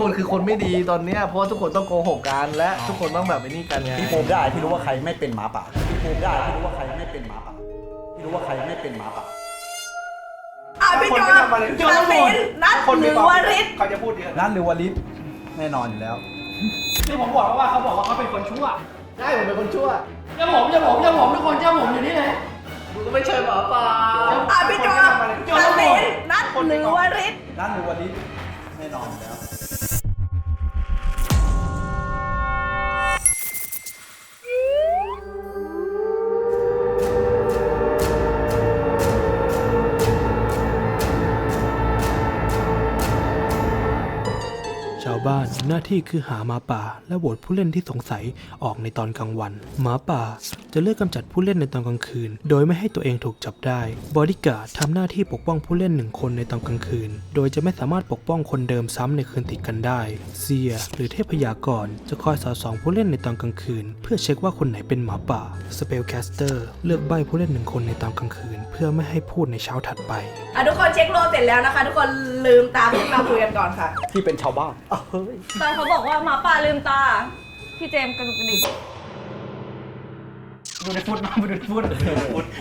คนคือคนไม่ดีตอนเนี้ยเพราะว่าทุกคนต้องโกหกกันและทุกคนต้องแบบไอ้นี่กันไง พี่ภูมิได้พี่รู้ว่าใครไม่เป็นหมาป่าพี่ภูมิได้พี่รู้ว่าใครไม่เป็นหมาป่าพี่รู้ว่าใครไม่เป็นหมาป่า อะพี่จอมตัดสินนัดหรือวริศเขาจะพูดเยอะนั่นหรือวลิศแน่นอนอยู่แล้ว ที่ผมบอกว่าเขาบอกว่าเขาเป็นคนชั่วได้ผมเป็นคนชั่วเจ้าผมเจ้าผมเจ้าผมทุกคนเจ้าผมอยู่นี่เลยกูก็ไม่ใช่หมาป่าอะพี่จอมตัดสินนัดหรือวริศนั่นหรือวลิศแน่นอนอยู่แล้วาวบ้านหน้าที่คือหาหมาป่า และโหวตผู้เล่นที่สงสัยออกในตอนกลางวัน หมาป่าจะเลือกกำจัดผู้เล่นในตอนกลางคืน โดยไม่ให้ตัวเองถูกจับได้บอดี้การ์ดทำหน้าที่ปกป้องผู้เล่นหนึ่งคนในตอนกลางคืน โดยจะไม่สามารถปกป้องคนเดิมซ้ำในคืนติดกันได้ เซีย หรือเทพยากรจะคอยสอดส่องผู้เล่นในตอนกลางคืน เพื่อเช็คว่าคนไหนเป็นหมาป่าสเปลแคสเตอร์เลือกใบผู้เล่นหนึ่งคนในตอนกลางคืน เพื่อไม่ให้พูดในเช้าถัดไปอะทุกคนเช็คโลเสร็จแล้วนะคะ ทุกคนลืมตามที่มาคุยกันก่อนค่ะพี่เป็นชาวบ้านอ้าวเฮ้ยตอนเขาบอกว่าหมาป่าลืมตา พี่เจมส์กระดุกกระดิกดูในฟุตมาดูในฟุต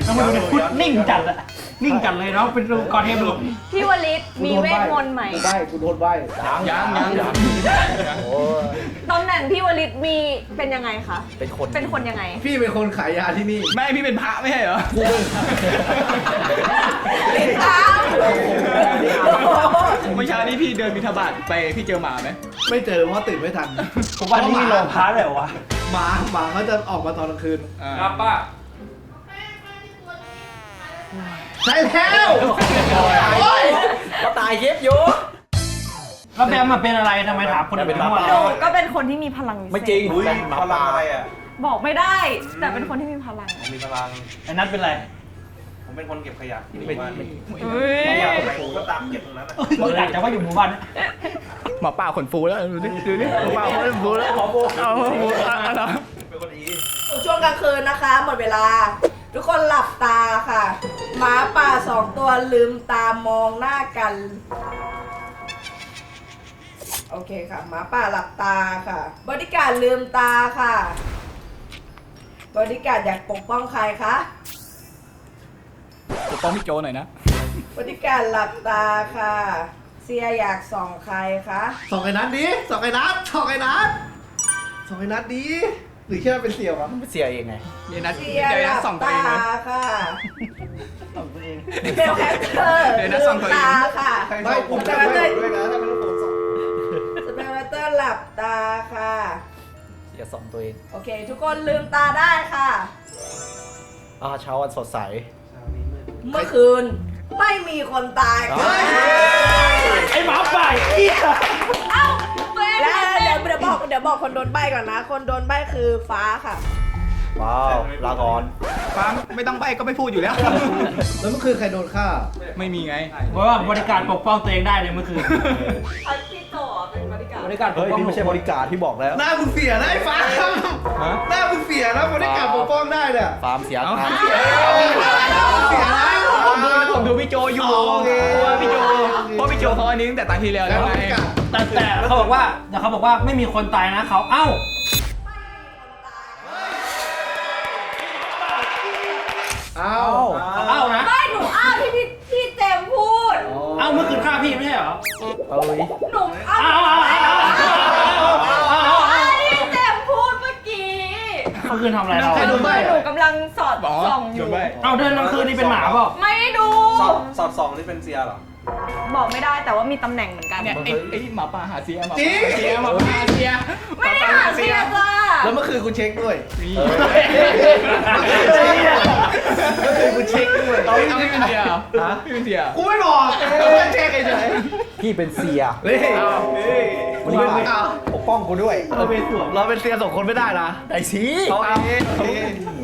แล้วมาดูในฟุตนิ่งจัดอะนิ่งจัดเลยเนาะเป็นกอเทมหลุมพี่วลิตมีเวทมนต์ใหม่กูใบ้กูโดนใบ้ยังยังยังตำแหน่งพี่วลิตมีเป็นยังไงคะ เป็นคน เป็นคนยังไง พี่เป็นคนขายยาที่นี่ไม่พี่เป็นพระไม่ใช่เหรอติดตาม เมื่อเช้านี้พี่เดินบิณฑบาตไปพี่เจอหมาไหมไม่เจอเพราะตื่นไม่ทันผมว่านี่มีโรงพักเลยเหรอวะหมาหมาเขาจะออกมาตอนกลางคืนครับป้าใช่แล้วโอ้ยก็ตายเย็บอยู่แล้วแบมมาเป็นอะไรทำไมถามคนอื่นเป็นหมาทั้งหมดป่าหนูก็เป็นคนที่มีพลังพิเศษไม่จริงเป็นหมาป่าบอกไม่ได้ แต่เป็นคนที่มีพลังมีพลังไอ้นัทเป็นอะไรผม เป็นคนเก็บขยะที่หมู่บ้านเฮ้ยขยะไปผมก็ตามเก็บตรงนั้นอะมึงอาจจะว่าอยู่หมู่บ้านหมาป่าขนฟูแล้วดูดิดูดิหมาป่าเขาไม่รู้แล้วเอาเอาเอาเป็นคนอีช่วงกลางคืนนะคะ หมดเวลา ทุกคนหลับตาค่ะหมาป่าสองตัวลืมตามองหน้ากัน โอเคค่ะหมาป่าหลับตาค่ะ บริการดลืมตาค่ะ บริการดอยากปกป้องใครคะ ปกป้องพี่โจหน่อยนะ บริการดหลับตาค่ะ เสียอยากส่องใครคะ สองไอ้นัดดิสองไอ้นัดสองไอ้นัดสองไอ้นัดดิหรือแค่เป็นเสี่ยววะเสียเองไงเดี๋ยวนัดเสีเดี๋ยยวหนัลัดบส่องตัวตาเองนะ ค่ะของตัวเองเบลแคปเตอร์เดี๋ยวนะส่องตัวเอง ลืมตาค่ะ ไม่ผมจะไม่ด้วยนะถ้าเป็นผมสองสเปลเตอร์หลับตาค่ะ เสียสองตัวเองโอเค ทุกคนลืมตาได้ค่ะ อ่าเช้าวันสดใส เมื่อคืน ไม่มีคนตายค่ะไอ้หมาป่าเอี้ยเอ้าตัวเองและเดี๋ยวเดี๋ยวบอกเดี๋ยวบอกคนโดนใบก่อนนะ คนโดนใบคือฟ้าค่ะ ว้าวลาก่อนฟ้าไม่ต้องไปก็ไม่พูดอยู่แล้ว แล้วเมื่อคืนใครโดนฆ่า ไม่มีไง เพราะว่าบริการปกป้องตัวเองได้เลยเมื่อคืนพี่โต เป็นบริการบริการปเฮ้กยป้องพี่ไม่ใช่บริการที่บอกแล้ว หน้ามึงเสียนะไอ้ฟ้าหน้ามึงเสียนะบริการปกป้องได้เนี่ยฟาร์มเสียเอาทางเสียนะผมดูผมดูพี่โจอยู่อ๋อโอเคเพราะว่าพี่โจเพราะพี่โจเขาอันนี้ตั้งแต่ตาที่แล้วแล้แล้ววบไงริการแต่แต่เขาบอกว่าแต่เขาบอกว่าไม่มีคนตายนะเขาเอ้าเอ้าเขาเอ้านะ ไม่หนูอ้าวที่พี่พี่เจมส์พูด เอ้าเมื่อคืนฆ่าพี่ไม่ใช่เหรอเอ้ยหนูอ้าวอ้าวอ้าวอ้าวอ้าวอ้าวไอ้พี่เจมส์พูดเมื่อกี้เมื่อคืนทำอะไรเราใครโดนใบ้ หนูกำลังสอดอ๋อส่องอโดยู่นใบเอาเดินกลางคืนนี่เป็นหมาเปล่าไม่ได้ดู สอดสอดสองนี่เป็นเซียเหรอ บอกไม่ได้แต่ว่ามีตำแหน่งเหมือนกัน เนี่ยไอ้ไอ้หมาป่าหาเสียหมาจริป่างหาเสียหมาป่าหาเสีย ไม่ได้หาเสียจ้าแล้วเมื่อคืนคุณเช็คด้วยนี่เมื่อคืนคุณเช็คด้วย เอาพี่เป็นเสียเหรอพี่เป็นเสียกูไม่บอกแค่เช็คเฉยพี่เป็นเสียๆเฮ้ยบริการปกป้องกูด้วย เราเป็นเราเป็นเซียสองคนไม่ได้นะไอ้สีโอเคโอเคก็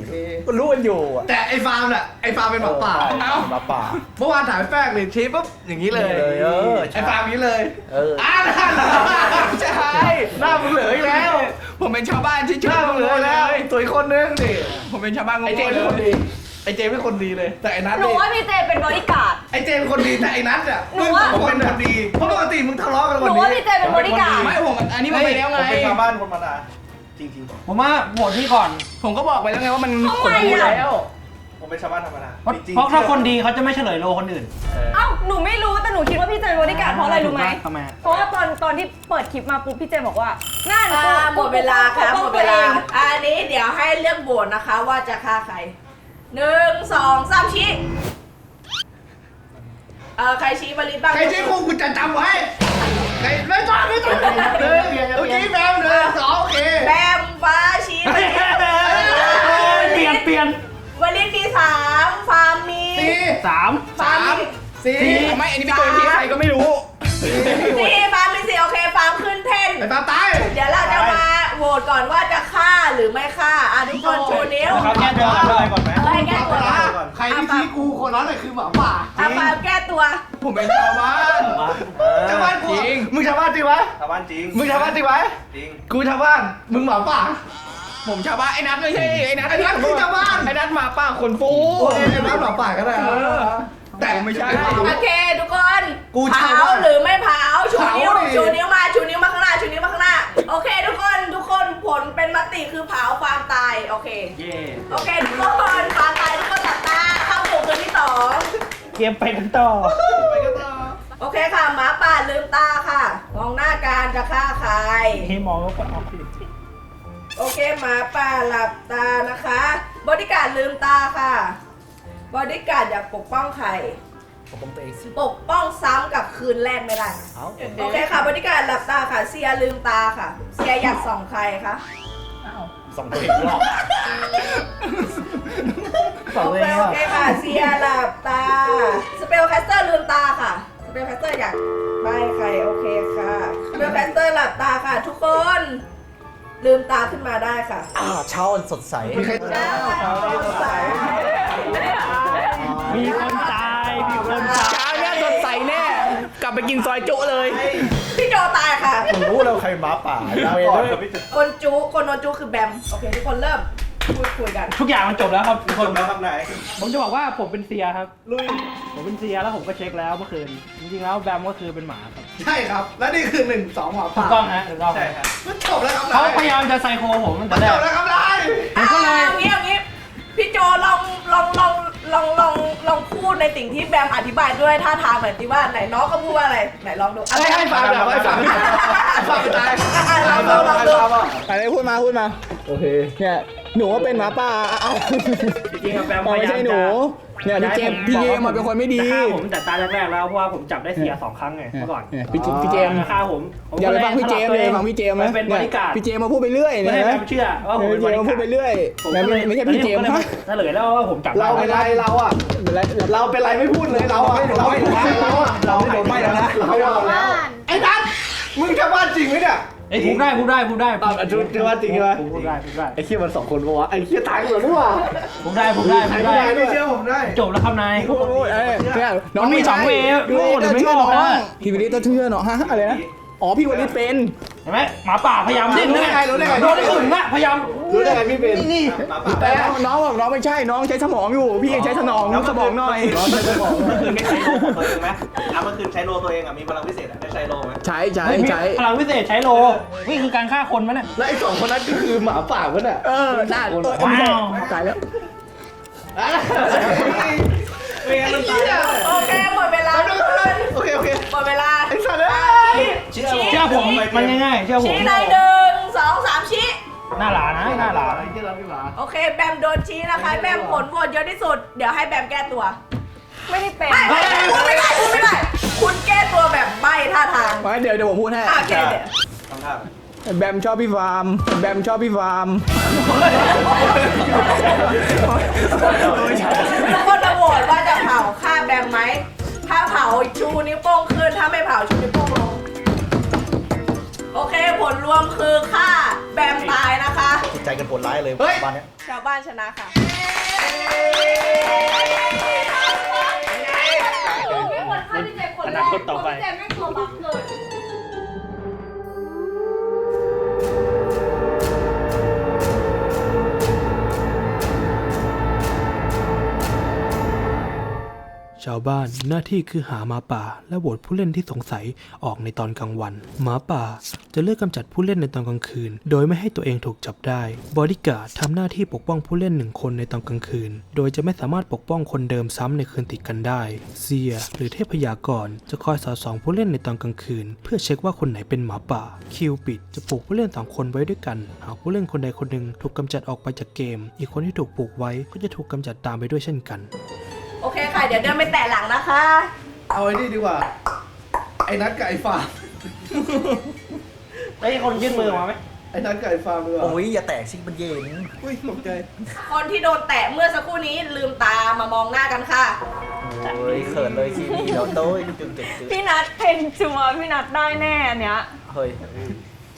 รู้กันอยู่อะแต่ไอ้ฟาร์มน่ะไอ้ฟาร์มเป็นหมาป่าหมาป่า เมื่อวานถ่ายแป้งเลยชี้ปุ๊บอย่างนี้เลยเลยเออใช่ ไอ้ฟาร์มอย่างนี้เลยเอออ่านั่นใช่หน้ามึงเหลืออีกแล้วผมเป็นชาวบ้านที่หน้ามึงเหลืออีกแล้วตัวอีกคนนึงดิผมเป็นชาวบ้านงงไอ้เจมส์เลเป็นคนดียไอ้เจเป็นคนดีเลย แต่ไอ้นัทหนูนี่ว่าพี่เจเป็นบริการด ไอ้เจเป็นคนดีแต่ไอ้นัทอะหนูมึงว่าสองคนเป็นคนดีเพราะปกติมึงทะเลาะกันหคนนูนี้ ว่าพี่เจเป็นบริการด ไม่ผมอันนี้มันไปแล้วไงผมเป็นชาวบ้านคนธรรมดา จริงผมว่าโหวตพี่ก่อน ผมก็บอกไปแล้วไงว่ามันทำขนไมฟูอะแล้วๆผมเป็นชาวบ้านธรรมดาเพราะจริงๆเพราะถ้าคนดีเขาจะไม่เฉลยโลคนอื่นเอ้าหนูไม่รู้แต่หนูคิดว่าพี่เจเป็นบริการดเพราะอะไรรู้ไหมทำไมเพราะว่าตอนตอนที่เปิดคลิปมาปุ๊บพี่เจบอกว่านั่นอ่าหมดเวลาค่ะปกหป้มองดตัเววลาองอันนี้เดี๋ยวให้เลือกโบทนะคะว่าจะฆ่าใครหนึ่งสองสามชี้ เอ่อใครชี้บริษบ้างใครชี้กูกูจะจำไว้ใครไม่ต้องไม่ต้องหนึ่งเมื่อกี้แมวหนึ่งสองโอเคแบมฟ้าชี้บริษเปลี่ยนเปลี่ยนบริษมีสามฟาร์มมีสี่สามฟาร์มมีสี่ไม่อันนี้พี่โจที่ใครก็ไม่รู้สี่ฟาร์มมีสี่โอเคฟาร์มขึ้นเทนไอ้ตาตายเดี๋ยวเราจะมาโหวตก่อนว่าจะฆ่าหรือไม่ฆ่าอะทุกคนชูนิ้วเขาแก้ตัวกันเลยก่อนไหม เฮ้ยแก้ตัว ใครที่ชี้กูคนนั้นแหละคือหมาป่าอะฟาร์มแก้ตัว ผมเป็นชาวบ้านชาวบ้านกูจริง มึงชาวบ้านจริงไหมชาวบ้านจริง มึงชาวบ้านจริงไหมจริง กูชาวบ้าน มึงหมาป่า ผมชาวบ้านไอ้นัทไม่ใช่ไอ้นัทไอ้นัทคือชาวบ้านไอ้นัทหมาป่าขนฟูโอ้ยไอ้นัทหมาป่าก็ได้เหรอแต่ไม่ใช่ โอเคทุกคนกูเผาชาวบ้านหรือไม่เผาชูนิ้วเผาดิ ชูนิ้วมาชูนิ้วมาข้างหน้าชูนิ้วมาข้างหน้า โอเค ทุกคนทุกคนผลเป็นมติคือเผาความตายโอเค เย่โอเคทุกคนความตายทุกคนหลับตา เข้าสู่คืนที่สองเกมไปกันต่อโอเคค่ะหมาป่าลืมตาค่ะ มองหน้าการจะฆ่าใคร ให้มองแล้วก็เอาผิดโอเคหมาป่าหลับตานะคะบริการดลืมตาค่ะบริการดอยากปกป้องใคร ผมต้องตัวเองสิปกป้องซ้ำกับคืนแรกไม่ได้ค่ะเอ้าโอเคค่ะบริการดหลับตาค่ะ เสียลืมตาค่ะ เสียอยากส่องใครคะ สองตัวเองรอบ สองโอเลเคยโอเคค่ะเสียหลับตา สเปลแคสเตอร์ลืมตาค่ะ สเปลแคสเตอร์อยากใบใครโอเคค่ะ สเปลแคสเตอร์หลับตาค่ะ ทุกคน ลืมตาขึ้นมาได้ค่ะอ่าเช้าอันสดใส มีใครมีคนตาย มีคนตาย เช้าเนี่ยสดใสแน่ กลับไปกินซอยจุเลย พี่โจตายค่ะ ผมรู้แล้วใครหมาป่าลาก่อนครับพี่จุ๊คนจูคนโดนจูคือแบม โอเค ทุกคนเริ่ม พูดคุยกันทุกอย่างมันจบแล้วครับทุกคคนนแล้วครับไหนผมจะบอกว่าผมเป็นเซียครับ ลุย ผมเป็นเซียแล้วผมก็เช็คแล้วเมื่อคืน จริงๆแล้วแบมก็คือเป็นหมาครับใช่ครับ และนี่คือหนึ่งสองหมาถูป่ากต้องฮะถูกต้องใช่ครับมันจบแล้วครับเขานายพยายามจะไซโคผมตั้งแต่แรจกบแล้วครับนายผมก็เลยเอางี้เอางี้พี่โจลองลองลองลองลองลองพูดในสิ่งที่แบมอธิบายด้วยท่าทางหน่อยสิว่าไหนน้องก็พูดว่าอะไรไหนลองดูให้ให้ฟังแบบให้ฟังให้ฟังไปตายอะลองดูลองดู อะไรพูดมาพูดมา โอเค เนี่ย หนูว่าเป็นหมาป่าเอาจริงๆครับแบมพเอายาไม่ยามใช่หนู จะเนี่ยพี่เจมส์พี่เจมส์มาเป็นคนไม่ดี จะฆ่าผมแต่ตาแรกๆแล้วเพราะว่าผมจับได้เสียสองครั้งไงเมื่อก่อนเนี่ยพี่เจพี่เจมส์ จะฆ่าผมผมอย่าไปก็ฟังพี่เจมส์เลยฟังพี่เจมส์ไปนะเป็นบเนี่ยริการดพี่เจมส์มาพูดไปเรื่อยไม่เนี่ยให้แบนะมเชื่อว่าผมพี่เป็นเจบมส์ริมาพูกาดไปรเรื่อยผมนะก็เลยไม่ใช่พี่เจมส์ตอนนี้ฮะผก็เลยเฉลยแล้วว่าผมจับเราเป็นไรเราอะเป็นไรเราเป็นไรไม่พูดเลยเราอะเราไม่เราอะเราไม่โดนไม่แล้วนะเรายอมแล้วไอ้นัทมึงชาวบ้านจริงไหมเนี่ย ไอ้ยพูดได้พูดได้พูดได้ตอบอันชุดชาวบ้านจริงใช่ไหมพูดได้พูดได้ไอ้เคี้ยมันสองคนปะวะไอ้เคี้ยตายกันหมดด้วยว่ะพูดได้พูดได้ใครพูดไม่ได้ได้ไม่เชื่อผมได้จบแล้วครับนายพูดพูดเอ้ยเนี่ยน้องมันมีสองเวย์พี่วลิตโง่หรือไม่เชื่อน้องโง่นะพี่วลิตต้องเชื่อน้องฮะอะไรนะ อ๋อพี่วลิตเป็นเห็นไหมหมาป่าพยายามดิ้นรู้ได้ไงรู้ได้ไง โดนถึงอะพยายามรู้ได้ไงพี่เป็นนี่หมาป่าแต่น้องบอกน้องไม่ใช่น้องใช้สมองอยู่ พี่ยังใช้สมองสมองหน่อยเมื่อคืนได้ใช้โลของตัวเองไหมอะเมื่อคืนใช้โลตัวเองอะมีพลังพิเศษอะได้ใช้โลไหมใช้ใช้เฮ้ยใช้พลังพิเศษใช้โล นี่คือการฆ่าคนมั้ยเนี่ยแล้วไอ้สองคนนั้นก็คือหมาป่าวะเนี่ยเออน่าตัวว้าวตายแล้ว ผมมันง่ายๆเชื่อผมชี้ในหนึ่งสองสามชี้หน้าหลานะหน้าหลาไอ้เคี้ยรับพี่หมาโอเค แบมโดนชี้นะคะ แบมผลโหวตเยอะที่สุด เดี๋ยวให้แบมแก้ตัว ไม่ได้เป็นไม่ไม่ไม่พูดไม่ได้พูดไม่ได้ คุณแก้ตัวแบบใบท่าทางมาเดี๋ยวเดี๋ยวผมพูดให้อะโอเคเดี๋ยวทำท่าไปแบมชอบพี่ฟาร์ม แบมชอบพี่ฟาร์มทุกคนจะโหวตว่าจะเผาฆ่าแบมไหม ถ้าเผาชูนิ้วโป้งขึ้น ถ้าไม่เผาชูนิ้วโป้งลง โอเคผลรวมคือฆ่าแบมตายนะคะ จิตใจกันปวดร้ายเลยบ้านเนี้ยชาวบ้านชนะค่ะหนูไม่ควรฆ่าพี่เจคนแรกเพราะพี่เจไม่ตัวบักเลย ชาวบ้านหน้าที่คือหาหมาป่า และโหวตผู้เล่นที่สงสัยออกในตอนกลางวัน หมาป่าจะเลือกกำจัดผู้เล่นในตอนกลางคืน โดยไม่ให้ตัวเองถูกจับได้ บอดี้การ์ดทำหน้าที่ปกป้องผู้เล่นหนึ่งคนในตอนกลางคืน โดยจะไม่สามารถปกป้องคนเดิมซ้ำในคืนติดกันได้ เซีย หรือเทพยากรจะคอยสอดส่องผู้เล่นในตอนกลางคืน เพื่อเช็คว่าคนไหนเป็นหมาป่า คิวปิดจะปลูกผู้เล่นสองคนไว้ด้วยกัน หากผู้เล่นคนใดคนหนึ่งถูกกำจัดออกไปจากเกม อีกคนที่ถูกปลูกไว้ก็จะถูกกำจัดตามไปด้วยเช่นกัน โอเคค่ะ เดี๋ยวเดินไปแตะหลังนะคะ เอาไอ้นี่ดีกว่า ไอ้นัดกับไอ้ฟาร์มไอ้ยคนยื่นมือมาไหมไอ้นัดกับไอ้ฟาร์มดีกว่าโอ้ยอย่าแตกสิมันเย็นอุ้ยตกใจคนที่โดนแตะเมื่อสักครู่นี้ลืมตามามองหน้ากันค่ะ โอ้ยเขินเลยทีนี้เดี๋ยวโต้ยจุดจุดจุดพี่นัทเพนชัวร์พี่นัทได้แน่อันเนี้ย เฮ้ย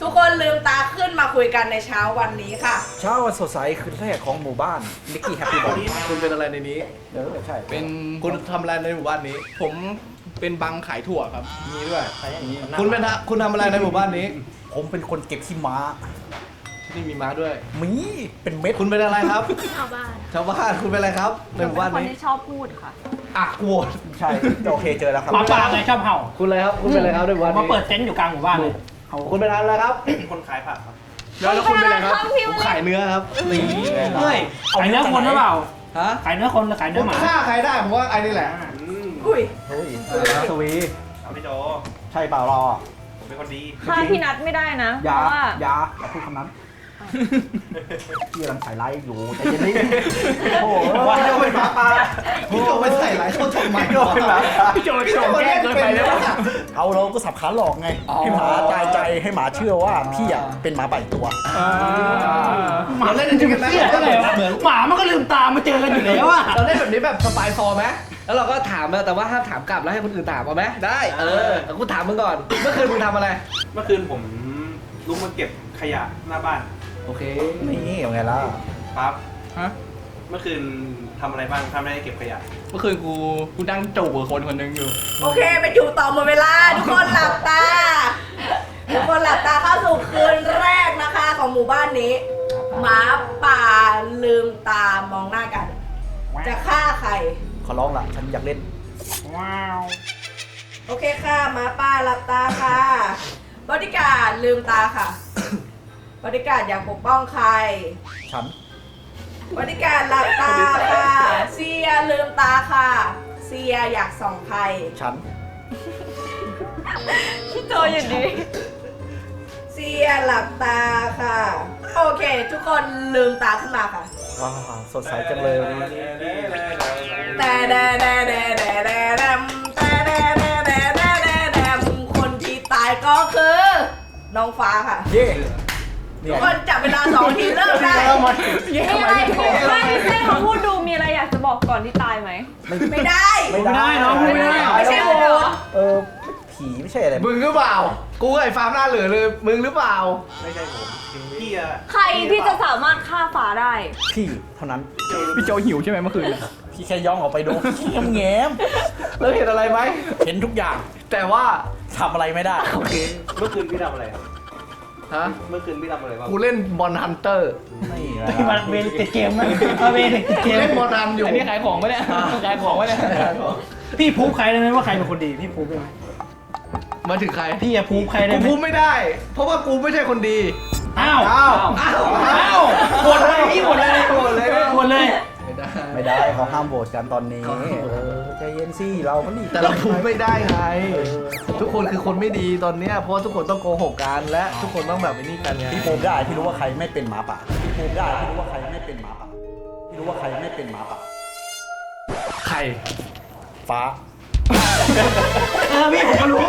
ทุกคนลืมตาขึ้นมาคุยกันในเช้าวันนี้ค่ะ เช้าวันสดใสคืนแรกของหมู่บ้านนิกกี้แฮปปี้บอลคุณเป็นอะไรในนี้ เออใช่เป็นคุณทำอะไรในหมู่บ้านนี้ ผมเป็นบังขายถั่วครับ มีด้วย คุณเป็นอะคุณทำอะไรในหมู่บ้านนี้ ผมเป็นคนเก็บขี้ม้านี่มีม้าด้วย มีเป็นเม็ดคุณเป็นอะไรครับชาวบ้านชาวบ้านคุณเป็นอะไรครับในหมู่บ้านคนนี้ที่ชอบพูดค่ะอะกูโหวตใช่โอเคเจอแล้วครับหมาป่าไงชอบเห่าคุณอะไรครับคุณเป็นอะไรครับในหมู่ผบ้านมมานี้เปิดเต็นท์อยู่กลางหมู่บ้านเลย เอาคุณเป็นอะไรครับ คนขายผักครับแล้วแล้วคุณเป็นอะไรครับทำพี่ผมวันนี้ขายเนื้อครับนี่เฮ้ยขายเนื้อคนหรือเปล่า ฮะขายเนื้อคนหรือขายผเนื้อมหมาฆ่าใครได้ผมว่าไอ้นี่แหละอืมอุ้ยเฮ้ยสวี เอาพี่โจใช่เปล่ารอผมเป็นคนดีฆ่าพี่นัทไม่ได้นะ เพอย่าราะว่าอย่าอย่าพูดคำนั้น พี่กำลังใส่ไลฟ์อยู่ใจเย็นนิดโอ้โหพี่โจเป็นหมาป่าพี่โจไปใส่หลายเข้าทำไมพี่โจเป็นหมาป่าพี่โจพี่โจแกล้งเกินไปแล้วอะเอาเราก็สับขาหลอกไงอ๋อให้หมาตายใจให้หมาเชื่อว่าพี่อะเป็นหมาใบตัวหมาเราเล่นจริงกันไหมเชื่อได้ไงวะหมามันก็ลืมตามาเจอกันอยู่แล้วอะเราเล่นแบบนี้แบบสปายฟอร์ไหมแล้วเราก็ถามนะแต่ว่าห้ามถามกลับแล้วให้คนอื่นถามเอาไหมได้เออแต่กูถามมึงก่อน เมื่อคืนมึงทำอะไร เมื่อคืนผมลุกมาเก็บขยะหน้าบ้าน โอเคนี่ยังไงล่ะปั๊บฮะ เมื่อคืนทำอะไรบ้างทำอะไรเก็บขยะเมื่อคืนกู กูนั่งจูบกับคนคนหนึงอยู่ โอเคไปอยู่ต่อหมดเวลา ทุกคนหลับตา ทุกคนหลับตาเข้าสู่คืนแรกนะคะของหมู่บ้านนี้หมาป่าลืมตามองหน้ากัน จะฆ่าใคร ขอร้องละฉันอยากเล่น ว้าว โอเคค่ะหมาป่าหลับตาค่ะบริการดลืมตาค่ะ บริการดอยากปกป้องใคร ฉัน บริการดหลับตาค่ะเซียลืมตาค่ะเซียอยากส่องใคร ฉัน พี่โจอยู่ดีเซียหลับตาค่ะ โอเค ทุกคนลืมตาขึ้นมาค่ะ ว้าว สดใสจังเลยแต่แดแดแดแดแดแดมแต่แดแดแดแดแดแดมคนที่ตายก็คือ น้องฟ้าค่ะ เย่เนี่ ทุยกคนจับเวลาสองนาทีเริ่มได้มีอะไรไม่ให้เขาพูดดูมีอะไรอยากจะบอกก่อนที่ตายไหมไม่ได้ไม่ได้น้องไม่ได้ไม่ใช่โหวตเออผีไม่ใช่อะไรมึงหรือเปล่า กูกับไอ้ฟาร์มหน้าเหลือเลย มึงหรือเปล่า ไม่ใช่ผมพี่อะใครที่จะสามารถฆ่าฟ้าได้พี่เท่านั้นพี่โจหิวใช่ไหมเมื่อคืนพี่แค่ย่องออกไปดูพี่แง้มแล้วเห็นอะไรไหมๆเห็นทุกอย่าง แต่ว่าทำอะไรไม่ได้โอเคเมื่อคืนพี่ทำอะไรครับ ฮะ เมื่อคืนพี่ทำอะไรบ้างกูเล่นบอลฮันเตอร์นี่ที่มันเวรติดเกมนะเอาเวรติดเกกูมเล่นบอลฮันอยู่อันนี้ขายของปะเนี่ยขายของปะเนี่ยพี่พูดใครได้ไหมว่าใครเป็นคนดีพี่พูดได้ไหมมาถึงใคร พี่จะพูดใครได้กูไหมพูดไม่ได้ เพราะว่ากูไม่ใช่คนดี อ้าวอ้าว อ้าว อ้าวหมดเลยพี่หมดเลยหมดเลยหมดเลย ไม่ได้ ไม่ได้เขาห้ามโหวตกันตอนนี้ เออ ใจเย็นสิเรามันนี่แต่เราพูดไม่ได้ไงทุกคนคือคนไม่ดีตอนเนี้ยเพราะว่าทุกคนต้องโกหกกันและทุกคนต้องแบบไอ้นี่กันไงพี่ภูมิได้พี่รู้ว่าใครไม่เป็นหมาป่าพี่ภูมิได้พี่รู้ว่าใครไม่เป็นหมาป่าพี่รู้ว่าใครไม่เป็นหมาป่าใครฟ้าเออพี่ผมก็รู้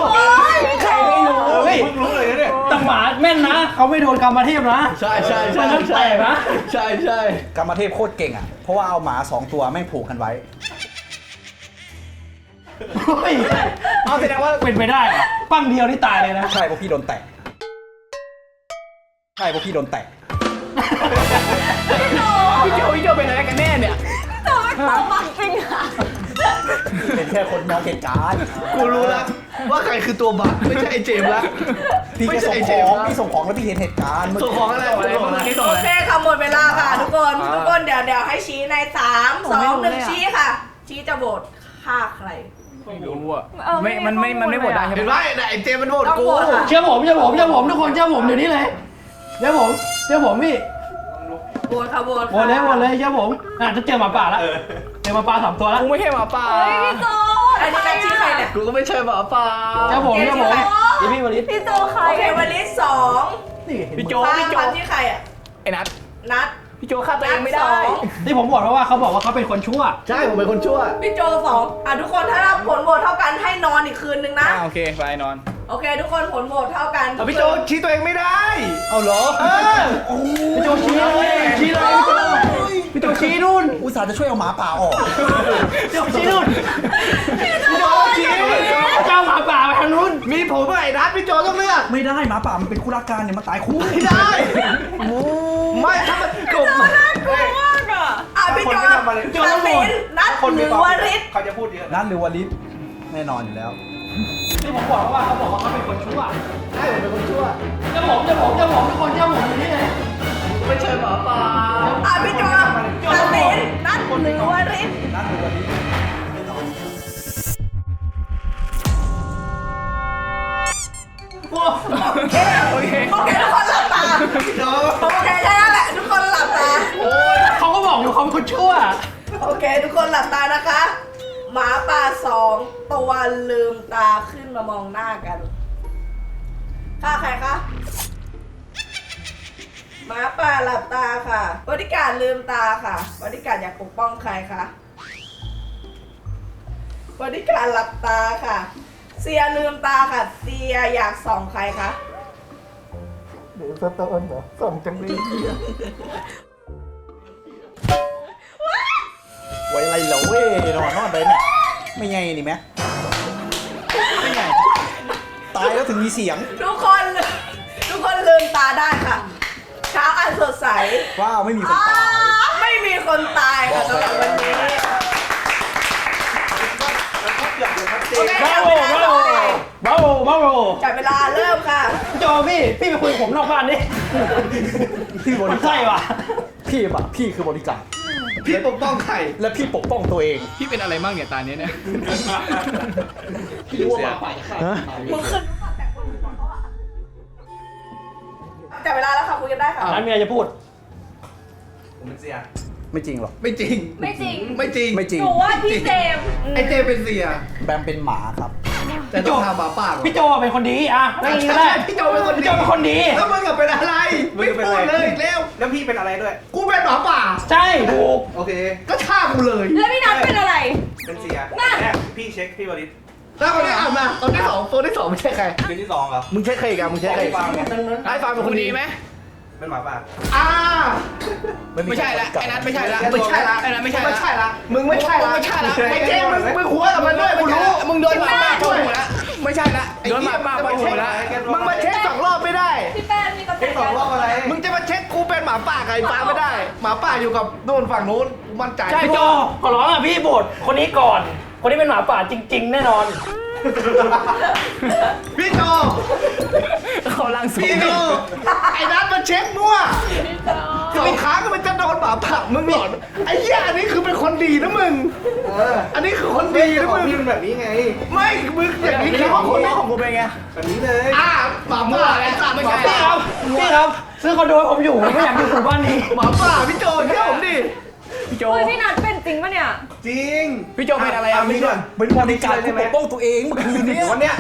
ใครไม่รู้เฮ้ยมึงรู้เลยนะเนี่ยแต่หมาแม่นนะ เขาไม่โดนกรรมเทพนะ ใช่ใช่มัใช่นต้องแตใช่กนะใช่ใช่กรรมเทพโคตรเก่งอะเพราะว่าเอาหมาสองตัวแม่งผูกกันไว้ เฮ้ยเอาแสดงว่าเป็นไปได้เหรอปั้งเดียวนี่ตายเลยนะ ใช่เพราะพี่โดนแตะใช่เพราะพี่โดนแตะพี่โจพี่โจเป็นอะไรกันแน่เนี่ยโจไม่ตอบมาจริงค่ะเป็นแค่คนมองเหตุการณ์กูรู้แล้วว่าใครคือตัวบักไม่ใช่ไอ้เจมส์ละพี่ไม่แค่ใช่ส่งไอ้เจขมองส์ละ พี่ส่งของแล้วพี่เห็นเหตุการณ์ส่งของอะไรส่งอะไรส่งของอะไรส่งโออะไรเคค่ะหมดเวลาค่ะ ทุกคนอ่าทุกคนเดี๋ยวเดี๋ยวให้ชี้ในสามผมสอไม่งรู้หนึ่งเลยอะชี้ค่ะ ชี้จะโหวตใครฆ่าใคร ไม่รู้อะเออไม่มันไม่มันไม่บดได้ใช่เห็นไหไหมมไอ้เจมมันโหวตต้องกูโหวตค่ะเชื่อผมเชื่อผมเชื่อผมทุกคนเชื่อผมเดี๋ยวนี้เลยเชื่อผมเชื่อผมพี่โหวตค่ะโหวตหมดเลยหมดเลยเชื่อผมอะจะเจอหมาป่าแล้วเจอหมาป่าสามตัวแล้วกูไม่ใช่หมาป่าเฮ้ยพี่โจอันนี้นายชื่อใครเนี่ย กูก็ไม่ใช่หมาป่าเชื่อผมเชื่อผมนี่พี่วลิศพี่โจใครโอเควลิสสองพี่โจฟังพี่โจฟังที่ใครอะไอ้นัทนัด พี่โจฆ่าตัวเองไม่ได้นัดสองที่ผมบอกเพราะว่าเขาบอกว่าเขาเป็นคนชั่ว ใช่ผมเป็นคนชั่ว พี่โจสองอะทุกคนถ้าเราผลโหวตเท่ากันให้นอนอีกคืนนึงนะ อ่าโอเคไปนอน โอเค ทุกคนผลโหวตเท่ากันเอาพี่โจชี้ตัวเองไม่ได้ เอาเหรอเออพี่โจชี้เลยชี้เลยพี่โจชี้นู่นอุตส่าห์จะช่วยเอาหมาป่าออก พี่โจชี้นู่นพี่โจชี้เจ้าหมาป่าไปทางนู้นมีผมกับไอ้นัทพี่โจต้องเลือก ไม่ได้หมาป่ามันเป็นคู่รักกันเนี่ยมันตายคู่ไม่ได้ ไม่ถ้ามันกบกลัวมากอะอะพี่โจคนไม่ทำอะไรตัดสินนัดคนหมีรือความวริศเขาจะพูดเยอะนั่นหรือวลิศแน่นอนอยู่แล้วที่ผมบอกว่าเขาบอกว่าเขาเป็นคนชั่วใช่ผมเป็นคนชั่วเจ้าผมเจ้าผมเจ้าผมทุกคนเจ้าผมอยู่นี่เลยไม่ใช่หมาป่าอะพี่โจตัดสินนัดหรือวริศนั่นหรือวลิศแน่นอนโอเคโอเค โอเคแค่นั้นแหละทุกคนหลับตาเขาก็บอกอยู่เขาเป็นคนชั่ว โอเค ทุกคนหลับตานะคะ หมาป่าสองตัวลืมตาขึ้นมามองหน้ากันฆ่าใครคะหมาป่าหลับตาค่ะบริการลืมตาค่ะบริการอยากปกป้องใครคะบริการหลับตาค่ะ เสียลืมตาค่ะ เสียอยากส่องใครคะ เดี๋ยวสะเตินเหรอส่งจังเลยไว้ไรเหรอเว้ยนอนนอนไปเนี่ยไม่ไงนี่แม่ไม่ไงตายแล้วถึงมีเสียง ทุกคน ทุกคนลืมตาได้ค่ะเช้าอันสดใสว้าวไม่มีคนตายไม่มีคนตายค่ะสำหรับวันนี้เกือบจะชัดเจโอนเคบ้าโวบ้า โวบ้าโวจับเวลาเริ่มค่ะ โจพี่พี่ไปคุยกับผมนอกบ้านดิพี่บมัรินกาใช่รว่ะพี่ปะพี่คือบริการ พี่ปกป้องใครและพี่ปกป้องตัวเอง พี่เป็นอะไรบ้างเนี่ยตาเนี้ยเนี่ยพี่รู้ว่าไปใครมึงขึ้นจับเวลาแล้วค่ะคุยกันได้ค่ะนั้นเมียจะพูด ผมเป็นเสีย ไม่จริงหรอก ไม่จริง ไม่จริง ไม่จริง ไม่จริงหนูว่าพี่เจมส์ไอ้เจมเป็นเสีย แบมเป็นหมาครับ แต่ต้องทำหมาป่าก่อนพี่โจเป็นคนดีอะนั่นอย่างนี้ก็ใช่ได้พี่โจเป็นคนดีพี่โจเป็นคนดีแล้วมึงกับเป็นอะไรไม่พูดเลยอีกแล้วแล้วพี่เป็นอะไรด้วย กูเป็นหมาป่า ใช่ถูกโอเค ก็ฆ่ากูเลยแล้วพี่นัทเป็นอะไร เป็นเสียนั่น แรกพี่เช็คพี่วริศแล้วคนที่อ่านมาตอนที่สองตัวที่สองไม่ใช่ใครคืนที่สองเหรอมึงใช่ใครกันมึงใช่ใครไอ้ฟาร์มไงไอ้ฟาร์มเป็นคนดีไหม เป็นหมาป่าอ่าไม่ใช่ละไอ้นัทไม่ใช่ละไม่ใช่ละไอ้นัทไม่ใช่ละไม่ใช่ละมึงไม่ใช่ละไม่ใช่ละไอ้เจมมึงมึงหัวกับมันด้วยกูรู้มึงโดนหมาป่าโกงหัวละไม่ใช่ละโดนหมาป่าโกงหัวละมึงมาเช็คสองรอบไม่ได้พี่แป้นมีตำแหเช็น่คงสองรอบอะไรมึงจะมาเช็คกูเป็นหมาป่ากับไอ้ฟ้าไม่ได้หมาป่าอยู่กับนู่นฝั่งนู้นกูมั่นใจใช่โจขอร้องอะพี่โบดคนนี้ก่อน คนนี้เป็นหมาป่าจริง ๆ แน่นอน พี่โจเขาล่างสูงพี่โจไอ้นัทมาเช็คมั่วสองครั้งก็มันจะโดนหมาป่ามึงหลอนไอ้เหี้ยอันนี้คือเป็นคนดีนะมึงเอออันนี้คือคนพี่ดีนะของมึงพี่เป็นแบบนี้ไง ไม่มึงอย่างนี้คิดว่าคนดีของกูเป็นไงแบบนี้เลยอ่าหมาป่าไอ้สัตว์ไม่ใช่พี่ครับพี่ครับซื้อคอนโดให้ผมอยู่ผมไม่อยากอยู่หมู่บ้านนี้หมาป่าพี่โจเชื่อผมดิ พี่โจ เฮ้ยพี่นัทเป็นจริงปะเนี่ย จริงพี่โจเป็นอะไรอะพี่ก่อนเป็นบริการที่ปกป้องตัวเองเมื่อคืนเนี้ยวันเนี้ย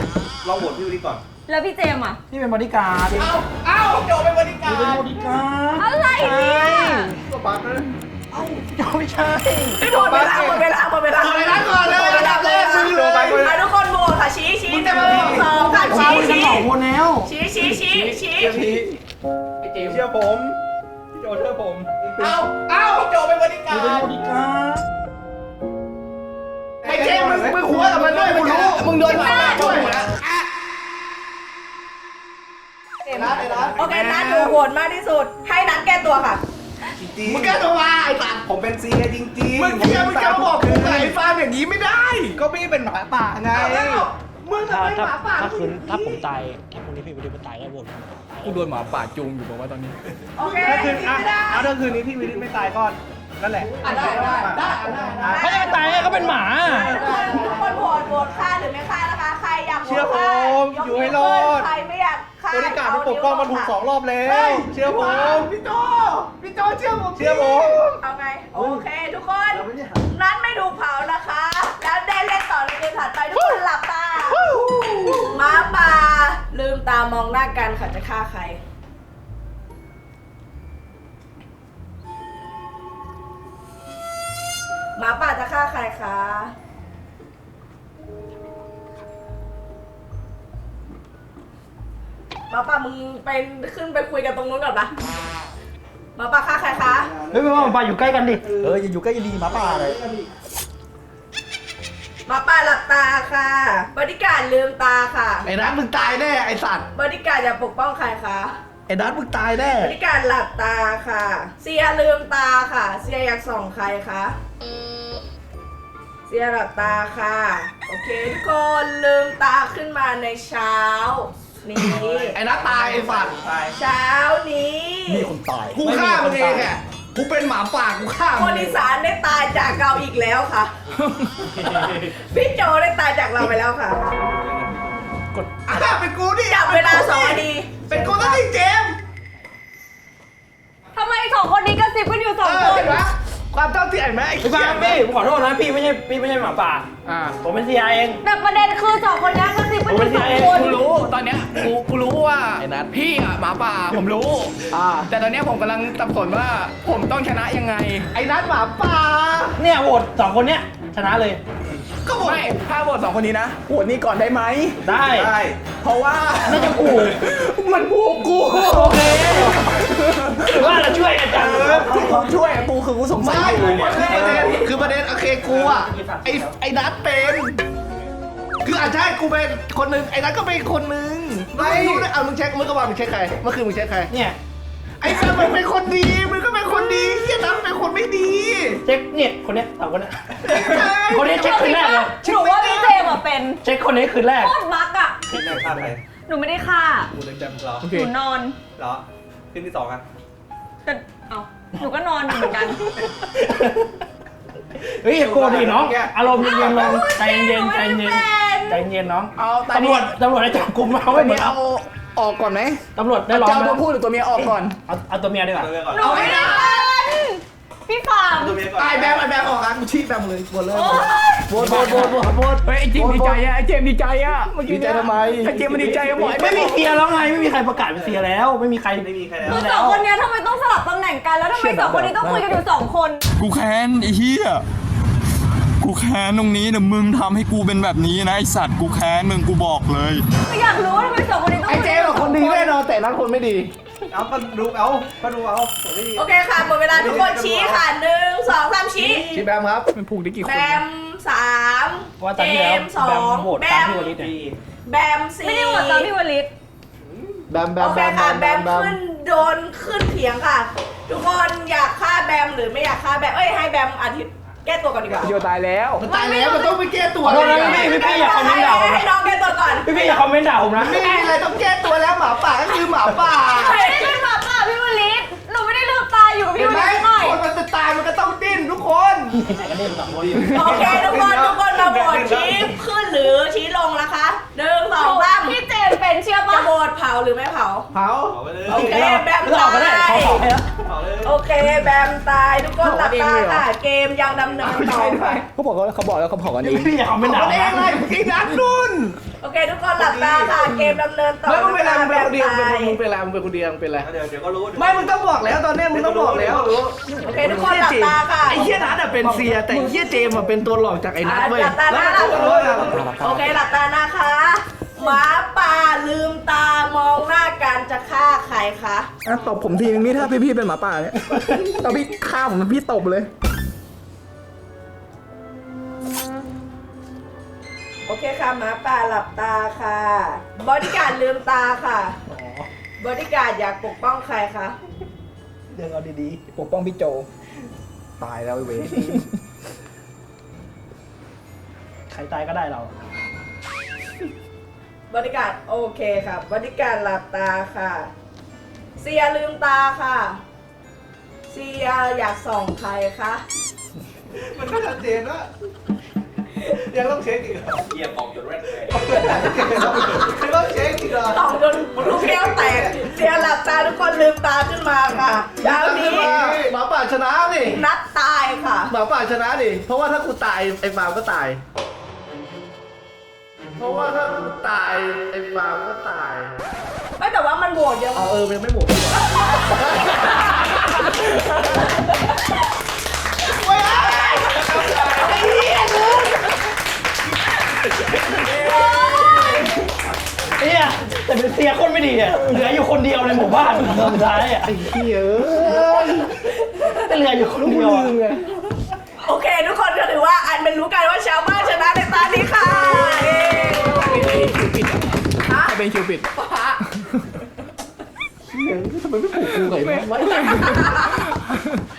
ลองโหวตพี่วริศก่อนแล้วพี่เจมส์อะพี่เป็นบริการเอาเอาโจเป็นบริการเป็นบริการอะไรเนี่ยก็ปักนะโจไม่ใช่หมดเวลาหมดเวลาหมดเวลาเอาเลยนะก่อนเลยหมดเวลาอันดับแรกมึงเลยอะทุกคนโหวตค่ะชี้ชี้มึงจะมาบอกสองค่ะผมชี้คุยกันชี้สองคนแล้วชี้ชี้ชี้ชี้เชื่อพี่เชื่อผม พี่โจเชื่อผมเอาเอาโจเป็นบริการเป็นบริการไอ้เจมมึงมึงหัวกับมันด้วยกูรู้มึงโดนหมาป่าโกงหัวละนัดไอ้นัดโอเคนัดดูโหวตมากที่สุด ให้นัดแก้ตัวค่ะจริงมึงแก้ตัวมาไอ้สัตว์ผมเป็นเสียจริงๆมึงเชื่อมึงจะมาบอกกูกับไอ้ฟาร์มอย่างนี้ไม่ได้ ก็พี่เป็นหมาป่าไงเอาแล้ว มึงจะถ้าเป็นหถ้ามาป่าถ้าคืนถ้าผมตายแค่พรุ่งนี้พี่วิดีโอตายแล้วโหวตกูโดนหมาป่าจูงอยู่บอกว่าตอนนี้ โอเคถ้าคืนไม่ได้อะถ้าคืนนี้พี่วิริศไม่ตายก็นั่นแหละอะได้ได้ได้ได้ได้เขาจะไม่ตายไงก็เป็นหมาทุกคนโหวตโหวตฆ่าหรือไม่ฆ่านะคะใครอยากโหวตเชื่อผมฆ่ายกอยู่ให้รอด ใครไม่อยากฆ่าบริการไปปกป้องมันถูกสองรอบแล้ว เชื่อผม พี่โจพี่โจเชื่อผมเชื่อผมเอาไงโอเคทุกคนนั้นไม่ถูกเผานะคะ แล้วได้เล่นต่อในเกมถัดไปทุกคนหลับ ตามองหน้ากันค่ะจะฆ่าใคร หมาป่าจะฆ่าใครคะ หมาป่ามึงไปขึ้นไปคุยกันตรงนู้นก่อนปะหมาป่าฆ่าใครคะ เฮ้ยไม่ว่ามันไปอยู่ใกล้กันดิ เอออย่าอยู่ใกล้ดีหมาป่าเลย หมาป่าหลับตาค่ะ บริการลืมตาค่ะ ไอ้นัทมึงตายแน่ไอ้สัตว์บริการอย่าปกป้องใครคะไอ้นัทมึงตายแน่บริการหลับตาค่ะ เสียลืมตาค่ะ เสียอยากส่องใครคะเสียหลับตาค่ะ โอเคทุกคนลืมตาขึ้นมาในเช้า นี้ไอ้นัทตายไอ้สัตว์เช้านี้มีคนตายกูฆ่ามึงเองอะ กูเป็นหมาป่ากูฆ่าคมึนงอีสานได้ตายจากเราอีกแล้วค่ะ พี่โจได้ตายจากเราไปแล้วค่ะ อะเป็นกูดิจับเวลาสองนาที เป็นกูต้องที่เจมส์ทำไมสองคนนี้กระซิบกันอยู่สเอองอคนเห็นไหมความเท่าเทียมไหมไอ้พี่เหี้ฟัยงพี่ผมขอโทษนะพี่ไม่ใช่พี่ไม่ใช่หมาป่า อ่า ผมเป็นเสียเอง แต่ประเด็นคือสองคนนี้กระซิ บกันอยู่สองคนกูรู้ตอนเนี้ยกูกูรู้ว่าพี่อะหมาป่าผมรู้ อ่าแต่ตอนเนี้ยผมกำลังสับสนว่าผมต้องชนะยังไง ไอ้นัทหมาป่าเนี่ยโหวตสองคนเนี้ยชนะเลย ก็บอกไม่ถ้าโหวตสองคนนี้นะโหวตนี่ก่อนได้ไหมได้ ได้ เพราะว่าน่าจะกู มันพวกกูโอเคหรือว่าเราช่วยกันจังที่ผมช่วยอะกูคือกูสงสัยไม่อยู่เนี่ยคือประเด็นคือประเด็นโอเคกูอะไอ้ไอ้นัทเป็น คืออาจจะให้กูเป็นคนหนึ่งไอ้นัทก็เป็นคนหนึ่งไม่รู้เลยเอามึงเช็คมึงก็ว่ามึงเช็คใครเมื่อคืนมึงเช็คใครเนี่ยไอ้นัทมันเป็นคนดีมึงก็เป็นคนดีเฮียนัทเป็นคนไม่ดีเช็คเนี่ยคนเนี้ยสองคนเนี้ย คนนี้เช็คคืนแรกเลยหนูว่าพี่เจมส์อะเป็นเช็คคนนี้คืนแรก โคตรบักอะคิดในภาพใครหนูไม่ได้ฆ่า กูเลยจำเหรอหนูนอน เหรอขึ้นที่สองอะแต่ เอ้าหนูก็นอนอยู่เหมือนกัน เฮ้ยอย่าโกรธดิน้อง อารมณ์เย็นๆลงใจเย็นๆใจเย็นใจเย็นน้องเอาตอนตำรนี้วจตำรวจได้จับกุมมาตอไม่นเหมืนี้อนเอาออกก่อนไหมตำรวจได้ร้องจะเอาไหมตัวผู้หรือตัวเมียออกก่อนเอาเอาตัวเมียดีกว่าตัวเมียก่อนหนูไม่ได้เป็น พี่ฟาร์มตัวเมียก่อนไอ้แบมไอ้แบมออกอะกูชี้แบมเลยบนเลยโอ๊ยบนบนบนบนบนเฮ้ยไอ้จิมดีใจอะไอ้เจมส์ดีใจอะเมื่อกี้ดีใจทำไมไอ้เจมส์มันดีใจอะบอกไอ้ไม่มีเสียแล้วไงไม่มีใครประกาศเป็นเสียแล้ว ไม่มีใครไม่มีใครแล้วคือสองคนเนี้ยทำไมต้องสลับตำแหน่งกันแล้วทำไมสองคนนี้ต้องคุยกันอยู่สองคน กูแค้นไอ้เหี้ยกูแค้นตรงนี้นะมึงทำให้กูเป็นแบบนี้นะไอสัตว์กูแค้นมึงกูบอกเลยก็อยากรู้ว่าทำไมสองคนนี้ต้องไอ้คุยเจกันมอยู่ส์สคองนคดีแน่นนอนแต่นัทคนไม่ดี เอาก็ดูเอาก็ดูเอาผมไม่ดีโอเคค่ะหมดเวลาทุกคนชี้ค่ะหนึ่งสองสามชี้ชี้แบมครับมันผูกได้กี่คแบนมสามว่าตอนเจที่แล้วมส์สอแบมงโหวตแบตามมที่วันนี้เนี่ย ดีแบมสี่ไม่ได้โหวตตามพี่วลิตแบมแบโอมเคแบมค่ะแบแบมมแบมขึ้นโดนขึ้นเถียงค่ะ ทุกคนอยากฆ่าแบมหรือไม่อยากฆ่าแบมเอ้ยให้แบมอาทิตย์แก้ตัวก่อนดีกว่า โยตายแล้ว มันตายแล้วมันต้องไปแก้ตัวขอโทษนะพี่ พี่พี่อย่าคอมเมนต์ด่าผมให้นะน้องแก้ตัวก่อนพี่พี่อย่าคอมเมนต์ด่าผมนะไม่มีอะไรต้องแก้ตัวแล้วหมาป่าก็คือหมาป่าไม่ได้เป็นหมาป่าพี่วลิตหนูไม่ได้ลืมตาอยู่กับเห็พี่นวไหมลิตหน่อย คนมันจะตายมันก็ต้องดิ้นทุกคนกันเล่นสองคน โอเคทุกคนทุกคนมาโหวตชี้ขึ้นหรือชี้ลงนะคะหนึ่งสองสามพี่เจมส์ เป็นเชื่อจะปะโหวตเผาหรือไม่เผา เผาเอาไปเลยโอเคแบมเราออกก็ได้ตายขอขอให้แล้วเอาเลยโอเค แบมตายทุกคนหลับตาค่ะเกมยังดำเนินต่อค่ะเขาบอกว่าเขาบอกแล้วเขาเผากันเองพี่อย่าคอมเมนต์ด่าเอาผมเองนะเลยไอ้นัทนุ่นโอเค ทุกคนหลับตาค่ะเกมดำเนินต่อแล้วมึงเป็นอะไรมึงเป็นคนเดียวแบมึงมเป็นตายมึงเป็นอะไรมึงเป็นคนเดียวมึงเป็นอะไร เดี๋ยวเดี๋ยวก็รู้ไม่ มึงต้องบอกแล้วตอนเนี้ยมึงต้องบอกแล้ว โอเคทุกคนหลับตาค่ะไอ้เหี้ยนัทอะเป็นเซีย แต่ไอ้เหี้ยเจมส์อะเป็นตัวหลอกจากไอ้นัทเว้ยหลับตาหน้าหลับตาโอเคหลับตานะคะ หมาป่าลืมตามองหน้ากันจะฆ่าใครคะ อะตบผมทีนึงนี่ถ้าพี่พี่เป็นหมาป่าเนี่ย ตอนพี่ฆ่าผมพี่ตบเลย โอเคค่ะหมาป่าหลับตาค่ะ บอดี้การ์ดลืมตาค่ะ บอดี้การ์ดอยากปกป้องใครคะ เรื่องเอาดีๆ ปกป้องพี่โจ ตายแล้วไอ้เว้ยใครตายก็ได้เรา บอดี้การ์ดโอเคค่ะบอดี้การ์ดหลับตาค่ะเสียลืมตาค่ะเซียอยากส่องใครคะมันก็ชัดเจนว่ายังต้องเช็คอีกเหรอเกียร์บอกจนแรกเลยยังต้องเช็คอีกเหรอส่องจนลูกแก้วแตกเซียหลับตาทุกคนลืมตาขึ้นมาค่ะดาวนี้หมาป่าชนะดินัดตายค่ะหมาป่าชนะดิเพราะว่าถ้ากูตายไอ้ฟาร์มก็ตาย เพราะว่าถ้ากูตายไอ้ฟาร์มก็ตาย ไม่แต่ว่ามันโหวตยังอ๋อเออมันยังไม่หมดดีกว่าเฮียแต่เป็นเสียคนไม่ดีอะเหลืออยู่คนเดียวในหมู่บ้านตอนสุดท้ายอะไอ้เหี้ยก็เหลืออยู่คนเดียวอะโอเค ทุกคนก็ถือว่าอันเป็นรู้กันว่าชาวบ้านชนะในตานี้ค่ะเย้ใคร เป็นคิวปิดทำไมไม่ปลุกกูไงวะ